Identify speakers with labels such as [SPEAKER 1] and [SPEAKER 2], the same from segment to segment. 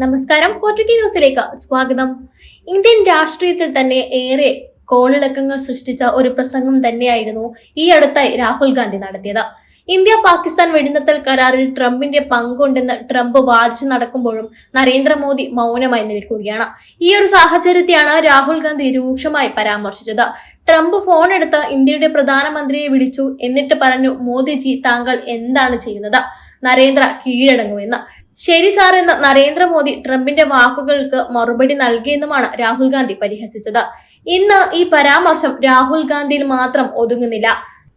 [SPEAKER 1] നമസ്കാരം ഫോർട്ടുക്കി ന്യൂസിലേക്ക് സ്വാഗതം. ഇന്ത്യൻ രാഷ്ട്രീയത്തിൽ തന്നെ ഏറെ കോളിളക്കങ്ങൾ സൃഷ്ടിച്ച ഒരു പ്രസംഗം തന്നെയായിരുന്നു ഈ അടുത്തായി രാഹുൽ ഗാന്ധി നടത്തിയത്. ഇന്ത്യ പാകിസ്ഥാൻ വെടിനിർത്തൽ കരാറിൽ ട്രംപിന്റെ പങ്കുണ്ടെന്ന് ട്രംപ് വാദിച്ചു നടക്കുമ്പോഴും നരേന്ദ്രമോദി മൗനമായി നിൽക്കുകയാണ്. ഈ ഒരു സാഹചര്യത്തെയാണ് രാഹുൽ ഗാന്ധി രൂക്ഷമായി പരാമർശിച്ചത്. ട്രംപ് ഫോൺ എടുത്ത് ഇന്ത്യയുടെ പ്രധാനമന്ത്രിയെ വിളിച്ചു എന്നിട്ട് പറഞ്ഞു മോദിജി താങ്കൾ എന്താണ് ചെയ്യുന്നത്? നരേന്ദ്ര കീഴടങ്ങുമെന്ന്. ശരി സാർ എന്ന് നരേന്ദ്രമോദി ട്രംപിന്റെ വാക്കുകൾക്ക് മറുപടി നൽകിയെന്നുമാണ് രാഹുൽ ഗാന്ധി പരിഹസിച്ചത്. ഇന്ന് ഈ പരാമർശം രാഹുൽ ഗാന്ധിയിൽ മാത്രം ഒതുങ്ങുന്നില്ല.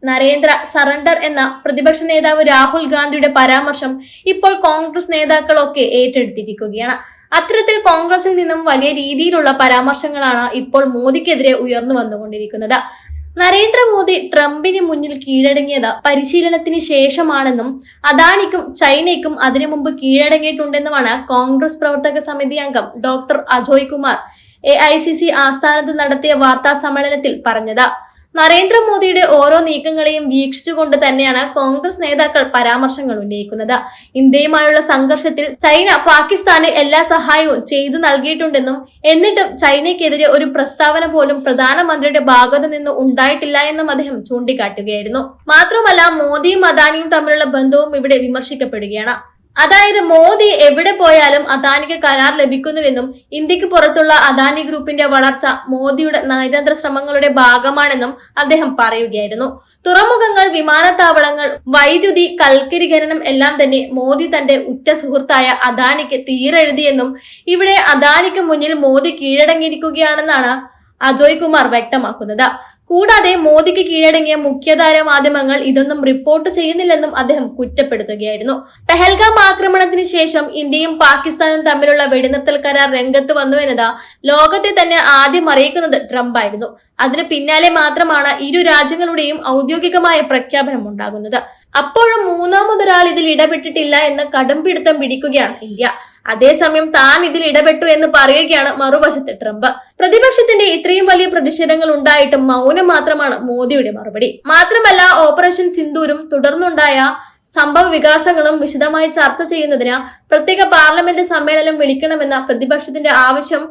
[SPEAKER 1] നരേന്ദ്ര സറണ്ടർ എന്ന പ്രതിപക്ഷ നേതാവ് രാഹുൽ ഗാന്ധിയുടെ പരാമർശം ഇപ്പോൾ കോൺഗ്രസ് നേതാക്കളൊക്കെ ഏറ്റെടുത്തിരിക്കുകയാണ്. അത്തരത്തിൽ കോൺഗ്രസിൽ നിന്നും വലിയ രീതിയിലുള്ള പരാമർശങ്ങളാണ് ഇപ്പോൾ മോദിക്കെതിരെ ഉയർന്നു വന്നുകൊണ്ടിരിക്കുന്നത്. നരേന്ദ്രമോദി ട്രംപിന് മുന്നിൽ കീഴടങ്ങിയത് പരിശീലനത്തിന് ശേഷമാണെന്നും അദാനിക്കും ചൈനയ്ക്കും അതിനു മുമ്പ് കീഴടങ്ങിയിട്ടുണ്ടെന്നുമാണ് കോൺഗ്രസ് പ്രവർത്തക സമിതി അംഗം ഡോക്ടർ അജോയ് കുമാർ എ ആസ്ഥാനത്ത് നടത്തിയ വാർത്താ സമ്മേളനത്തിൽ പറഞ്ഞത്. നരേന്ദ്രമോദിയുടെ ഓരോ നീക്കങ്ങളെയും വീക്ഷിച്ചുകൊണ്ട് തന്നെയാണ് കോൺഗ്രസ് നേതാക്കൾ പരാമർശങ്ങൾ ഉന്നയിക്കുന്നത്. ഇന്ത്യയുമായുള്ള സംഘർഷത്തിൽ ചൈന പാകിസ്ഥാന് എല്ലാ സഹായവും ചെയ്തു നൽകിയിട്ടുണ്ടെന്നും എന്നിട്ടും ചൈനയ്ക്കെതിരെ ഒരു പ്രസ്താവന പോലും പ്രധാനമന്ത്രിയുടെ ഭാഗത്തു നിന്ന് ഉണ്ടായിട്ടില്ല എന്നും അദ്ദേഹം ചൂണ്ടിക്കാട്ടുകയായിരുന്നു. മാത്രമല്ല മോദിയും അദാനിയും തമ്മിലുള്ള ബന്ധവും ഇവിടെ വിമർശിക്കപ്പെടുകയാണ്. അതായത് മോദി എവിടെ പോയാലും അദാനിക്ക് കരാർ ലഭിക്കുന്നുവെന്നും ഇന്ത്യയ്ക്ക് പുറത്തുള്ള അദാനി ഗ്രൂപ്പിന്റെ വളർച്ച മോദിയുടെ നയതന്ത്ര ശ്രമങ്ങളുടെ ഭാഗമാണെന്നും അദ്ദേഹം പറയുകയായിരുന്നു. തുറമുഖങ്ങൾ വിമാനത്താവളങ്ങൾ വൈദ്യുതി കൽക്കരി ഖനനം എല്ലാം തന്നെ മോദി തന്റെ ഉറ്റ സുഹൃത്തായ അദാനിക്ക് തീരെഴുതിയെന്നും ഇവിടെ അദാനിക്ക് മുന്നിൽ മോദി കീഴടങ്ങിയിരിക്കുകയാണെന്നാണ് അജോയ് കുമാർ വ്യക്തമാക്കുന്നത്. കൂടാതെ മോദിക്ക് കീഴടങ്ങിയ മുഖ്യധാര മാധ്യമങ്ങൾ ഇതൊന്നും റിപ്പോർട്ട് ചെയ്യുന്നില്ലെന്നും അദ്ദേഹം കുറ്റപ്പെടുത്തുകയായിരുന്നു. പെഹൽഗാം ആക്രമണത്തിന് ശേഷം ഇന്ത്യയും പാകിസ്ഥാനും തമ്മിലുള്ള വെടിനിർത്തൽ കരാർ രംഗത്ത് വന്നുവെന്നത് ലോകത്തെ തന്നെ ആദ്യം അറിയിക്കുന്നത് ട്രംപ് ആയിരുന്നു അതിന് പിന്നാലെ മാത്രമാണ് ഇരു രാജ്യങ്ങളുടെയും ഔദ്യോഗികമായ പ്രഖ്യാപനം ഉണ്ടാകുന്നത്. അപ്പോഴും മൂന്നാമതൊരാൾ ഇതിൽ ഇടപെട്ടിട്ടില്ല എന്ന് കടുംപിടുത്തം പിടിക്കുകയാണ് ഇന്ത്യ. അതേസമയം താൻ ഇതിൽ ഇടപെട്ടു എന്ന് പറയുകയാണ് മറുവശത്ത് ട്രംപ്. പ്രതിപക്ഷത്തിന്റെ ഇത്രയും വലിയ പ്രതിഷേധങ്ങൾ ഉണ്ടായിട്ടും മൗനം മാത്രമാണ് മോദിയുടെ മറുപടി. മാത്രമല്ല ഓപ്പറേഷൻ സിന്ദൂരും തുടർന്നുണ്ടായ സംഭവ വികാസങ്ങളും വിശദമായി ചർച്ച ചെയ്യുന്നതിന് പ്രത്യേക പാർലമെന്റ് സമ്മേളനം വിളിക്കണമെന്ന പ്രതിപക്ഷത്തിന്റെ ആവശ്യം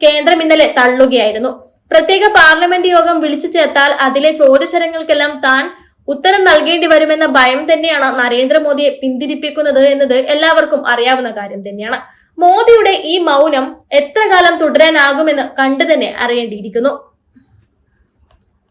[SPEAKER 1] കേന്ദ്രം ഇന്നലെ തള്ളുകയായിരുന്നു. പ്രത്യേക പാർലമെന്റ് യോഗം വിളിച്ചു ചേർത്താൽ അതിലെ ചോദ്യശരങ്ങൾക്കെല്ലാം താൻ ഉത്തരം നൽകേണ്ടി വരുമെന്ന ഭയം തന്നെയാണ് നരേന്ദ്രമോദിയെ പിന്തിരിപ്പിക്കുന്നത് എന്നത് എല്ലാവർക്കും അറിയാവുന്ന കാര്യം തന്നെയാണ്. മോദിയുടെ ഈ മൗനം എത്ര കാലം തുടരാനാകുമെന്ന് കണ്ടു തന്നെ അറിയേണ്ടിയിരിക്കുന്നു.